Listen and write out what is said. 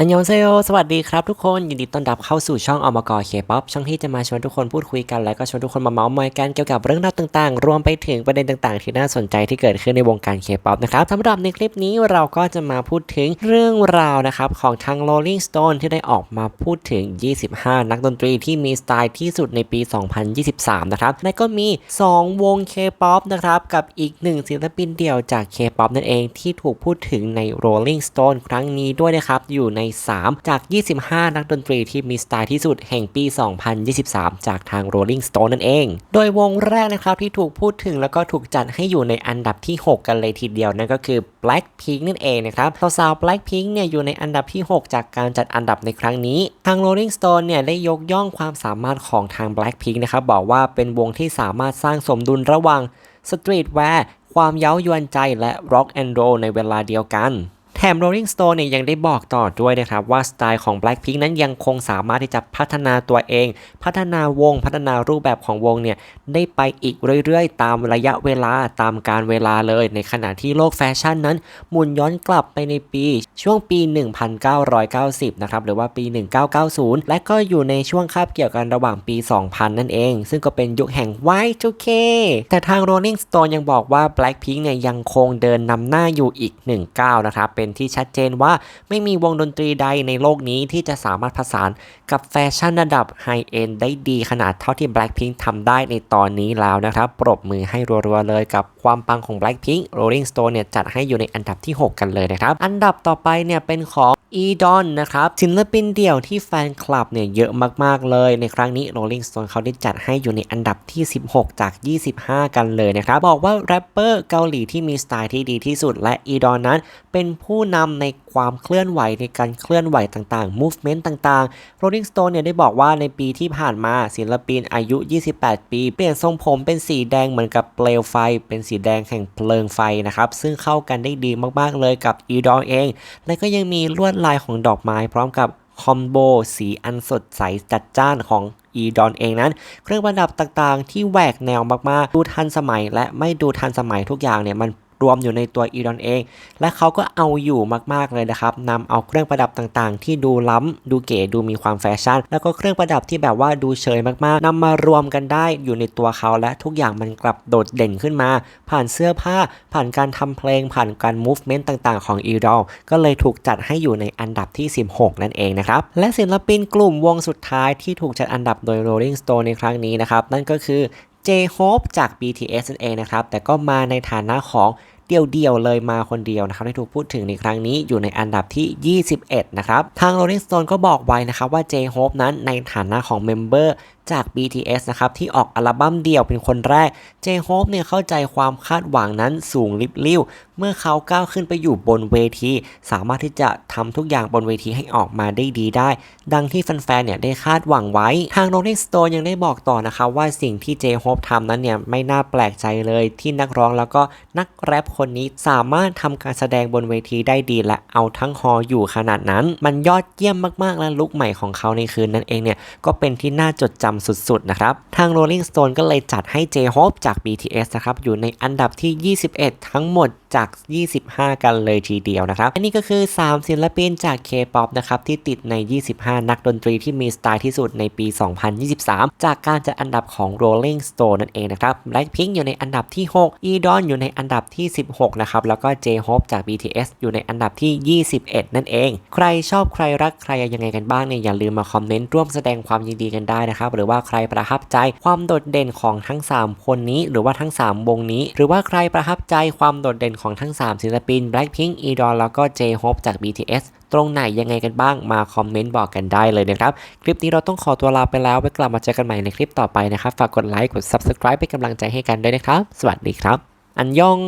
อันยองเซโยสวัสดีครับทุกคนยินดีต้อนรับเข้าสู่ช่องอมกเคป๊อปช่องที่จะมาชวนทุกคนพูดคุยกัน แล้วก็ชวนทุกคนมาเมาส์มอยกันเกี่ยวกับเรื่องราวต่างๆ รวมไปถึงประเด็นต่างๆ ที่น่าสนใจที่เกิดขึ้นในวงการเคป๊อปนะครับสำหรับในคลิปนี้เราก็จะมาพูดถึงเรื่องราวนะครับของทาง Rolling Stone ที่ได้ออกมาพูดถึง 25 นักดนตรีที่มีสไตล์ที่สุดในปี 2023 นะครับและก็มี 2 วง K-POP นะครับกับอีกหนึ่งศิลปินเดี่ยวจาก K-POP นั่นเองที่ถูกพูดถึงใน Rolling Stone ครั้งนี้ด้วยนะครับอยู่ใน3 จาก 25 นักดนตรีที่มีสไตล์ที่สุดแห่งปี 2023 จากทาง Rolling Stone นั่นเอง โดยวงแรกนะครับที่ถูกพูดถึงแล้วก็ถูกจัดให้อยู่ในอันดับที่ 6 กันเลยทีเดียวนั่นก็คือ Blackpink นั่นเองนะครับสาวๆ Blackpink เนี่ยอยู่ในอันดับที่ 6 จากการจัดอันดับในครั้งนี้ ทาง Rolling Stone เนี่ยได้ยกย่องความสามารถของทาง Blackpink นะครับบอกว่าเป็นวงที่สามารถสร้างสมดุลระหว่างสตรีทแวร์ความเย้ายวนใจและ Rock and Roll ในเวลาเดียวกัน แถม Rolling Stone เนี่ยยังได้บอกต่อด้วยนะครับว่าสไตล์ของ Blackpink นั้นยังคงสามารถที่จะพัฒนาตัวเอง พัฒนาวงพัฒนารูปแบบของวงเนี่ยได้ไปอีกเรื่อยๆ ตามระยะเวลาตามการเวลาเลย ในขณะที่โลกแฟชั่นนั้นหมุนย้อนกลับไปในปีช่วงปี 1990 นะครับหรือว่าปี 1990 และก็อยู่ในช่วงคาบเกี่ยวกันระหว่างปี 2000 นั่นเอง ซึ่งก็เป็นยุคแห่ง Y2K แต่ทาง Rolling Stone ยังบอกว่า Blackpink เนี่ยยังคงเดินนำหน้าอยู่อีก1ก้าวนะครับเป็นที่ชัดเจนว่าไม่มีวงดนตรีใดในโลกนี้ที่จะสามารถผสานกับแฟชั่นระดับไฮเอ็นได้ดีขนาดเท่าที่ Blackpink ทำได้ในตอนนี้แล้วนะครับ ปรบมือให้รัวๆเลยกับความปังของ Blackpink Rolling Stone เนี่ยจัดให้อยู่ในอันดับที่ 6 กันเลยนะครับ อันดับต่อไปเนี่ยเป็นของ e d o n นนะครับศิลปินเดี่ยวที่แฟนคลับเนี่ยเยอะมาก ๆ เลยในครั้งนี้ Rolling Stone เขาได้จัดให้อยู่ในอันดับที่ 16 จาก 25 กันเลยนะครับ บอกว่าแรปเปอร์เกาหลีที่มีสไตล์ที่ดีที่สุด และ e d o n นั้นเป็นผู้นำในความเคลื่อนไหวในการเคลื่อนไหวต่างๆ movement ต่างๆ Rolling Stone เนี่ยได้บอกว่าในปีที่ผ่านมาศิลปินอายุ 28 ปี เปลี่ยนทรงผมเป็นสีแดงเหมือนกับเปลวไฟ เป็นสีแดงแห่งเพลิงไฟนะครับซึ่งเข้ากันได้ดีมากๆเลยกับ e d o n เอง และก็ยังมีลวดลายของดอกไม้พร้อมกับคอมโบสีอันสดใสจัดจ้านของอีดอนเองนั้น เครื่องประดับต่างๆ ที่แหวกแนวมากๆ ดูทันสมัยและไม่ดูทันสมัยทุกอย่างเนี่ยมัน รวมอยู่ในตัว e d o n เอง และเขาก็เอาอยู่มากๆเลยนะครับนำเอาเครื่องประดับต่างๆ ที่ดูล้ำดูเก๋ดูมีความแฟชั่น แล้วก็เครื่องประดับที่แบบว่าดูเชยมากๆนำมารวมกันได้อยู่ในตัวเขาและทุกอย่างมันกลับโดดเด่นขึ้นมา ผ่านเสื้อผ้า ผ่านการทำเพลง ผ่านการ movement ต่างๆ ของ e d o l ก็เลยถูกจัดให้อยู่ในอันดับที่ 16 นั่นเองนะครับและศิลปินกลุ่มวงสุดท้ายที่ถูกจัดอันดับโดย Rolling Stone ในครั้งนี้นะครับนั่นก็คือ J-Hope จาก BTS นั่นเองนะครับ แต่ก็มาในฐานะของเดี่ยวๆเลยมาคนเดียวนะครับที่ถูกพูดถึงในครั้งนี้อยู่ในอันดับที่ 21 นะครับ ทาง Rolling Stone ก็บอกไว้นะครับว่า J-Hope นั้นในฐานะของเมมเบอร์ จาก BTS นะครับที่ออกอัลบั้มเดี่ยวเป็นคนแรก J-Hope เนี่ยเข้าใจความคาดหวังนั้นสูงลิบลิ่ว เมื่อเขาก้าวขึ้นไปอยู่บนเวที สามารถที่จะทำทุกอย่างบนเวทีให้ออกมาได้ดีได้ ดังที่แฟนๆเนี่ยได้คาดหวังไว้ ทาง Rolling Stone ยังได้บอกต่อนะครับว่าสิ่งที่ J-Hope ทำนั้นเนี่ยไม่น่าแปลกใจเลยที่นักร้องแล้วก็นักแรปคนนี้สามารถทำการแสดงบนเวทีได้ดีและเอาทั้งฮออยู่ขนาดนั้น มันยอดเยี่ยมมากๆและลุคใหม่ของเขาในคืนนั้นเองเนี่ยก็เป็นที่น่าจดจำสุดๆนะครับ ทาง Rolling Stone ก็เลยจัดให้ J-Hope จาก BTS นะครับ อยู่ในอันดับที่ 21 ทั้งหมดจาก 25 กันเลยทีเดียวนะครับอันนี้ก็คือ 3 ศิลปินจาก K-POP นะครับที่ติดใน 25 นักดนตรีที่มีสไตล์ที่สุดในปี 2023 จากการจัดอันดับของ Rolling Stone นั่นเองนะครับ Blackpink อยู่ในอันดับที่ 6 e d o n อยู่ในอันดับที่ 16 นะครับ แล้วก็ J-Hope จาก BTS อยู่ในอันดับที่ 21 นั่นเอง ใครชอบใครรักใครยังไงกันบ้างเนี่ยอย่าลืมมาคอมเมนต์ร่วมแสดงความยินดีกันได้นะครับ หรือว่าใครประทับใจความโดดเด่นของทั้ง 3 คนนี้ หรือว่าทั้ง 3 วงนี้ หรือว่าใครประทับใจความโดดเด่นของทั้ง 3 ศิลปิน Blackpink e d o l แล้วก็ J-Hope จาก BTS ตรงไหนยังไงกันบ้างมาคอมเมนต์บอกกันได้เลยนะครับ คลิปนี้เราต้องขอตัวลาไปแล้วไว้กลับมาเจอกันใหม่ในคลิปต่อไปนะครับ ฝากกดไลค์กด Subscribe เป็นกำลังใจให้กันด้วยนะครับ สวัสดีครับ อันยอง